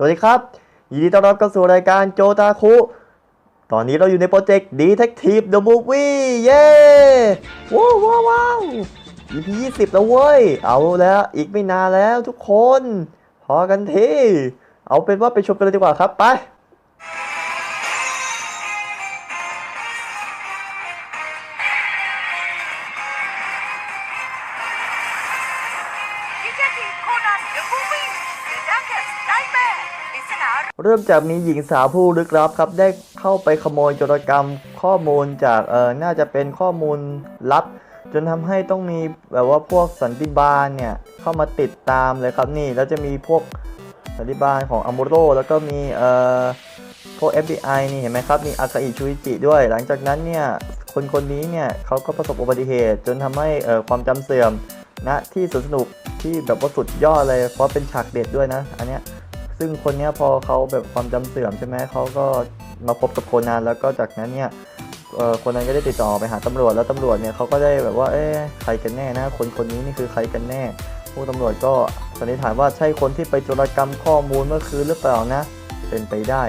สวัสดีครับ ยินดีต้อนรับเข้าสู่รายการโจตาคุ ตอนนี้เราอยู่ในโปรเจกต์ Detective the Movie เย้ว้าวว้าวว้าว EP 20 แล้วเว้ย เอาแล้วอีกไม่นานแล้วทุกคน พอกันที เอาเป็นว่าไปชมกันเลยดีกว่าครับ ไป เริ่มจากมีหญิงสาวผู้ลึกลับครับได้เข้าไปขโมยโจรกรรมข้อมูลจากเออน่าจะเป็นข้อมูลลับ จนทำให้ต้องมีแบบว่าพวกสันติบาลเนี่ยเข้ามาติดตามเลยครับนี่แล้วจะมีพวกสันติบาลของอ m มโรแล้วก็มีเอ่อพวก FBI นี่เห็นไหมครับมีอากาอิชูอิจิด้วย หลังจากนั้นเนี่ยคนคนนี้เนี่ยเขาก็ประสบอุบัติเหตุ จนทำให้เอ่อความจำเสื่อม ณที่สวนสนุกที่แบบว่าสุดยอดเลย เพราะเป็นฉากเด็ดด้วยนะ อันเนี้ยซึ่งคนเนี้ยพอเขาแบบความจำเสื่อมใช่ไหมเขาก็มาพบกับโคนันแล้วก็จากนั้นเนี่ยคนนั้นก็ได้ติดต่อไปหาตำรวจแล้วตำรวจเนี่ยเขาก็ได้แบบว่าเอ๊ะใครกันแน่นะ คนคนนี้นี่คือใครกันแน่ ผู้ตำรวจก็สันนิษฐานว่าใช่คนที่ไปโจรกรรมข้อมูลเมื่อคืนหรือเปล่านะ เป็นไปได้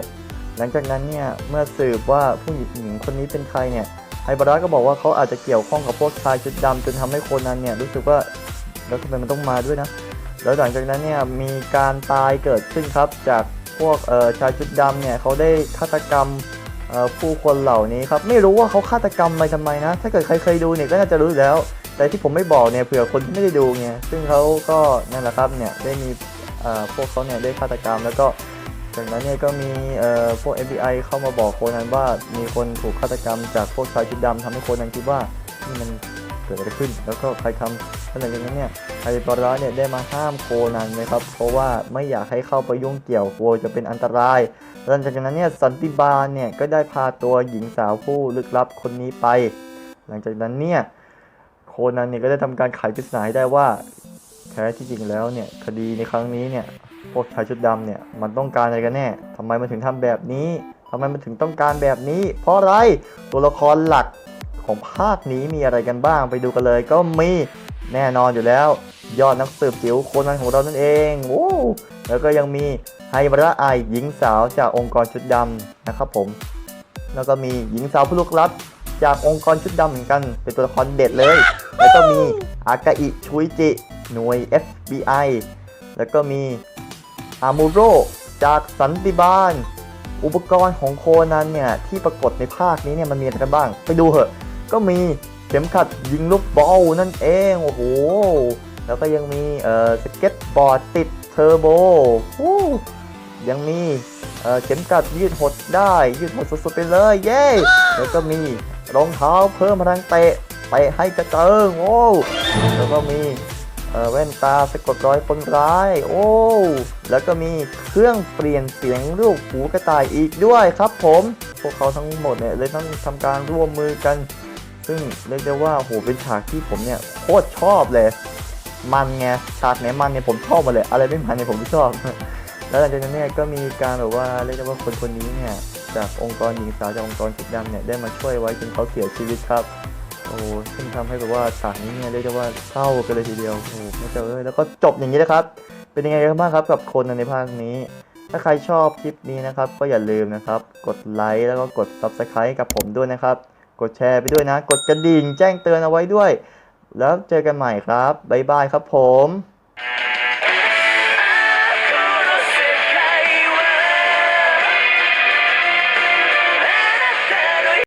หลังจากนั้นเนี่ยเมื่อสืบว่าผู้หญิงคนนี้เป็นใครเนี่ย บาระก็บอกว่าเขาอาจจะเกี่ยวข้องกับพวกชายชุดดำจนทำให้โคนันเนี่ยรู้สึกว่าแล้วทำไมมันต้องมาด้วยนะ แล้วหลังจากนั้นเนี่ยมีการตายเกิดขึ้นครับ จากพวกชายชุดดำเนี่ยเขาได้ฆาตกรรมผู้คนเหล่านี้ครับไม่รู้ว่าเขาฆาตกรรมไปทำไมนะ ถ้าเกิดใครเคยดูเนี่ยก็น่าจะรู้แล้ว แต่ที่ผมไม่บอกเนี่ยเผื่อคนที่ไม่ได้ดูเนี่ยซึ่งเขาก็นั่นแหละครับเนี่ยได้มีพวกเขาเนี่ยได้ฆาตกรรมแล้วก็ จากนั้นเนี่ยก็มีเอ่อพวก FBI เข้ามาบอกโคนันว่ามีคนถูกฆาตกรรมจากพวกชายชุดดำทำให้โคนันคิดว่านี่มันเกิดอะไรขึ้น แล้วก็ใครทำแล้วหลังจากนั้นเนี่ยไฮบาระเนี่ยได้มาห้ามโคนันนะครับ เพราะว่าไม่อยากให้เข้าไปยุ่งเกี่ยวกลัวจะเป็นอันตรายหลังจากนั้นเนี่ยสันติบาลเนี่ยก็ได้พาตัวหญิงสาวผู้ลึกลับคนนี้ไป หลังจากนั้นเนี่ยโคนันเนี่ยก็ได้ทำการไขปริศนาให้ได้ว่าแท้ที่จริงแล้วเนี่ยคดีในครั้งนี้เนี่ย พวกชายชุดดำเนี่ยมันต้องการอะไรกันแน่ทำไมมันถึงทำแบบนี้ทำไมมันถึงต้องการแบบนี้ เพราะอะไรตัวละครหลักของภาคนี้มีอะไรกันบ้างไปดูกันเลย ก็มีแน่นอนอยู่แล้ว ยอดนักสืบจิ๋วคนนั้นของเรานั่นเองโอ้แล้วก็ยังมีไฮบาระไอหญิงสาวจากองค์กรชุดดำนะครับผมแล้วก็มีหญิงสาวผู้ลึกลับจากองค์กรชุดดำเหมือนกันเป็นตัวละครเด็ดเลย แล้วก็มีอากาอิชุยจิหน่วย FBI แล้วก็มี อามูโรจากสันติบาล อุปกรณ์ของโคนันเนี่ยที่ปรากฏในภาคนี้เนี่ยมันมีอะไรกันบ้าง ไปดูเหอะ ก็มีเข็มขัดยิงลูกบอลนั่นเอง โอ้โห แล้วก็ยังมีเอ่อสเก็ตบอร์ดติดเทอร์โบยังมีเอ่อเข็มขัดยืดหดได้ ยืดหดสุดๆไปเลย เย้ แล้วก็มีรองเท้าเพิ่มพลังเตะเตะให้กระเจิงโอ้แล้วก็มี แว่นตาสะกดรอยคนร้าย โอ้ แล้วก็มีเครื่องเปลี่ยนเสียงลูกหูกระต่ายอีกด้วยครับผม พวกเขาทั้งหมดเนี่ยเลยต้องทำการร่วมมือกัน ซึ่งเรียกได้ว่าโหเป็นฉากที่ผมเนี่ยโคตรชอบเลย มันไงฉากไหนมันเนี่ยผมชอบหมาเลย อะไรไม่มันเนี่ยผมไม่ชอบ แล้วหลังจากนั้นเนี่ยก็มีการแบบว่าเรียกได้ว่าคนคนนี้เนี่ยจากองค์กรหญิงสาวจากองค์กรชุดดำเนี่ยได้มาช่วยไว้จนเขาเสียชีวิตครับ โอ้ซึ่งทำให้แบบว่าฉากนี้เนี่ยเรียกได้ว่าเศร้ากันเลยทีเดียวโอ้ไม่เจอเลยแล้วก็จบอย่างนี้นะครับ เป็นยังไงกันบ้างครับกับคนในภาคนี้ ถ้าใครชอบคลิปนี้นะครับ ก็อย่าลืมนะครับ กดไลค์แล้วก็กด subscribe กับผมด้วยนะครับ กดแชร์ไปด้วยนะ กดกระดิ่งแจ้งเตือนเอาไว้ด้วย แล้วเจอกันใหม่ครับบ๊ายบายครับผม